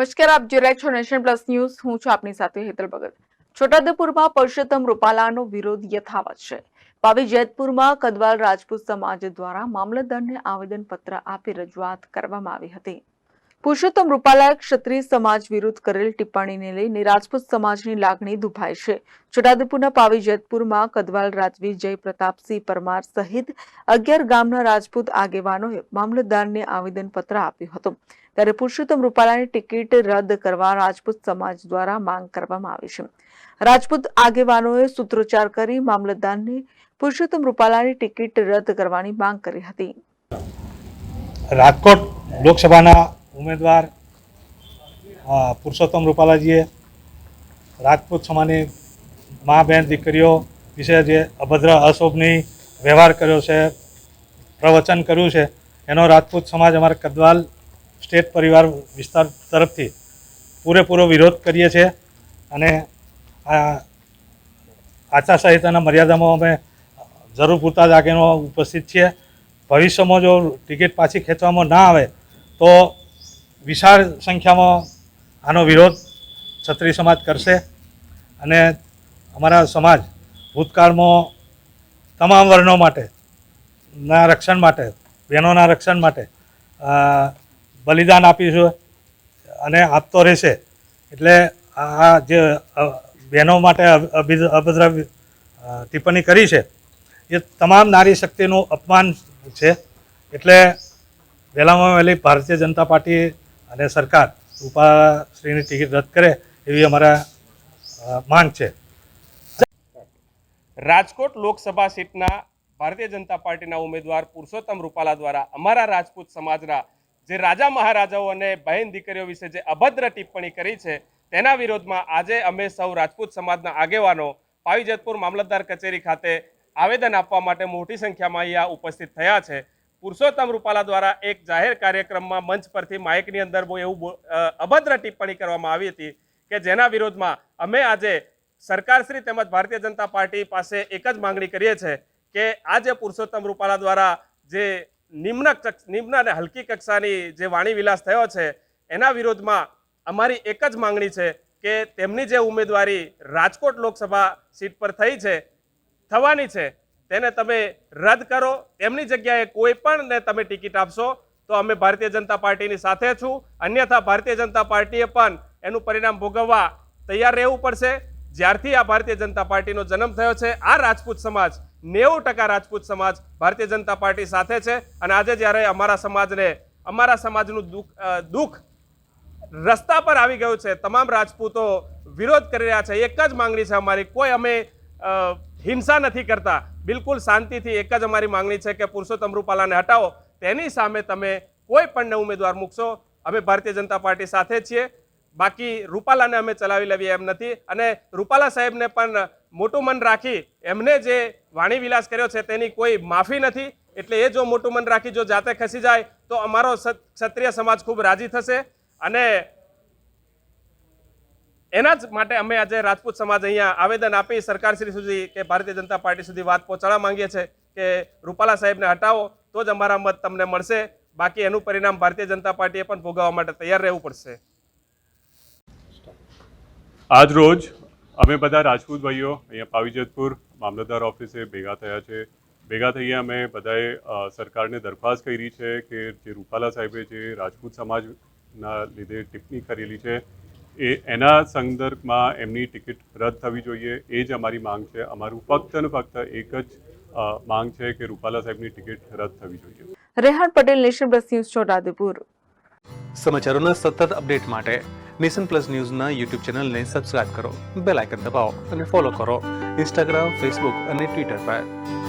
નમસ્કાર, આપ જોઈ રહ્યા છો નેશન પ્લસ ન્યૂઝ. હું છું આપની સાથે હેતલ ભગત. છોટાઉદેપુરમાં પરસોત્તમ રૂપાલાનો વિરોધ યથાવત છે. પાવી જેતપુરમાં કદવાલ રાજપૂત સમાજ દ્વારા મામલતદારને આવેદનપત્ર આપી રજૂઆત કરવામાં આવી હતી. પુરુષોત્તમ રૂપાલાએ ક્ષત્રિય સમાજ વિરુદ્ધ કરેલ ટિપ્પણીને લઈને રાજપૂત સમાજની લાગણી દુભાય છે. છોટાઉદેપુરના પાવી જેતપુરમાં કદવાલ રાજવી જય પ્રતાપસિંહ પરમાર સહિત અગિયાર ગામના રાજપૂત આગેવાનોએ મામલતદારને આવેદનપત્ર આપ્યું હતું. ત્યારે પુરુષોત્તમ રૂપાલાની ટિકિટ રદ કરવા રાજપૂત સમાજ દ્વારા માંગ કરવામાં આવી છે. રાજપૂત આગેવાનોએ સૂત્રોચ્ચાર કરી મામલતદારને પુરુષોત્તમ રૂપાલાની ટિકિટ રદ કરવાની માંગ કરી હતી. રાજકોટ લોકસભાના ઉમેદવાર પુરુષોત્તમ રૂપાલાજીએ રાજપૂત સમાજની મા બહેન દીકરીઓ વિશે જે અભદ્ર, અશોભની વ્યવહાર કર્યો છે, પ્રવચન કર્યું છે, એનો રાજપૂત સમાજ અમારા કદવાલ સ્ટેટ પરિવાર વિસ્તાર તરફથી પૂરેપૂરો વિરોધ કરીએ છીએ અને આ આચારસંહિતાના મર્યાદામાં અમે જરૂર પૂરતા જ ઉપસ્થિત છીએ. ભવિષ્યમાં જો ટિકિટ પાછી ખેંચવામાં ના આવે તો વિશાળ સંખ્યામાં આનો વિરોધ ક્ષત્રિય સમાજ કરશે અને અમારા સમાજ ભૂતકાળમાં તમામ વર્ણો માટે, ના રક્ષણ માટે, બહેનોના રક્ષણ માટે બલિદાન આપીશું અને આપતો રહેશે. એટલે આ જે બહેનો માટે અભદ્ર ટિપ્પણી કરી છે, એ તમામ નારી શક્તિનું અપમાન છે. એટલે વહેલામાં વહેલી ભારતીય જનતા પાર્ટી અને સરકાર રૂપાશ્રીની ટિકિટ રદ કરે એવી અમારા માંગ છે. રાજકોટ લોકસભા સીટના ભારતીય જનતા પાર્ટીના ઉમેદવાર પુરુષોત્તમ રૂપાલા દ્વારા અમારા રાજપૂત સમાજના જે રાજા મહારાજાઓ અને બહેન દીકરીઓ વિશે જે અભદ્ર ટિપ્પણી કરી છે, તેના વિરોધમાં આજે અમે સૌ રાજપૂત સમાજના આગેવાનો પાવીજતપુર મામલતદાર કચેરી ખાતે આવેદન આપવા માટે મોટી સંખ્યામાં અહીંયા ઉપસ્થિત થયા છે. પુરુષોત્તમ રૂપાલા દ્વારા એક જાહેર કાર્યક્રમમાં મંચ પરથી માઇકની અંદર બહુ એવું અભદ્ર ટિપ્પણી કરવામાં આવી હતી કે જેના વિરોધમાં અમે આજે સરકારશ્રી તેમજ ભારતીય જનતા પાર્ટી પાસે એક જ માંગણી કરીએ છીએ કે આ જે પુરુષોત્તમ રૂપાલા દ્વારા જે નિમ્ન નિમ્ન અને હલકી કક્ષાની જે વાણી વિલાસ થયો છે, એના વિરોધમાં અમારી એક જ માંગણી છે કે તેમની જે ઉમેદવારી રાજકોટ લોકસભા સીટ પર થઈ છે, થવાની છે તેને તમે રદ કરો. તેમની જગ્યાએ કોઈ પણને તમે ટિકિટ આપશો, તો અમે ભારતીય જનતા પાર્ટીની સાથે છું. અન્યથા ભારતીય જનતા પાર્ટીએ પણ એનું પરિણામ ભોગવવા તૈયાર રહેવું પડશે. જ્યારથી આ ભારતીય જનતા પાર્ટીનો જન્મ થયો છે, આ રાજપૂત સમાજ, નેવું ટકા રાજપૂત સમાજ ભારતીય જનતા પાર્ટી સાથે છે. અને આજે જ્યારે અમારા સમાજને, અમારા સમાજનું દુઃખ દુઃખ રસ્તા પર આવી ગયું છે, તમામ રાજપૂતો વિરોધ કરી રહ્યા છે. એક જ માંગણી છે અમારી, કોઈ અમે હિંસા નથી કરતા. બિલકુલ શાંતિથી એક જ અમારી માંગણી છે કે પુરુષોત્તમ રૂપાલાને હટાવો. તેની સામે તમે કોઈ પણને ઉમેદવાર મૂકશો. અમે ભારતીય જનતા પાર્ટી સાથે છીએ. બાકી રૂપાલાને અમે ચલાવી લેવી એમ નથી. અને રૂપાલા સાહેબને પણ મોટું મન રાખી એમને જે વાણી વિલાસ કર્યો છે તેની કોઈ માફી નથી. એટલે એ જો મોટું મન રાખી જો જાતે ખસી જાય, તો અમારો ક્ષત્રિય સમાજ ખૂબ રાજી થશે. અને એના જ માટે અમે આજે રાજપૂત સમાજ અહીંયા આવેદન આપી સરકારશ્રી સુધી કે ભારતીય જનતા પાર્ટી સુધી વાત પહોંચાડવા માંગીએ છીએ કે રૂપાલા સાહેબને હટાવો, તો જ અમારા મત તમને મળશે. બાકી એનું પરિણામ ભારતીય જનતા પાર્ટીએ પણ ભોગવવા માટે તૈયાર રહેવું પડશે. આજ રોજ અમે બધા રાજપૂત ભાઈઓ અહીંયા પાવીજતપુર મામલતદાર ઓફિસે ભેગા થયા છે. ભેગા થઈએ અમે બધાએ સરકારને દરખાસ્ત કરી છે કે જે રૂપાલા સાહેબે જે રાજપૂત સમાજના લીધે ટિપ્પણી કરેલી છે એ એના સંદર્ભમાં એમની ટિકિટ રદ થવી જોઈએ. એ જ અમારી માંગ છે. અમારું ફક્ત ને ફક્ત એક જ માંગ છે કે રૂપાલા સાહેબની ટિકિટ રદ થવી જોઈએ. Rehan Patel nation plus news Chhota Udepur સમાચારોના સતત અપડેટ માટે નેશન પ્લસ ન્યૂઝના યુટ્યુબ ચેનલને સબસ્ક્રાઇબ કરો બેલ આઇકન દબાવો અને ફોલો કરો. ઇન્સ્ટાગ્રામ ફેસબુક અને ટ્વિટર પર.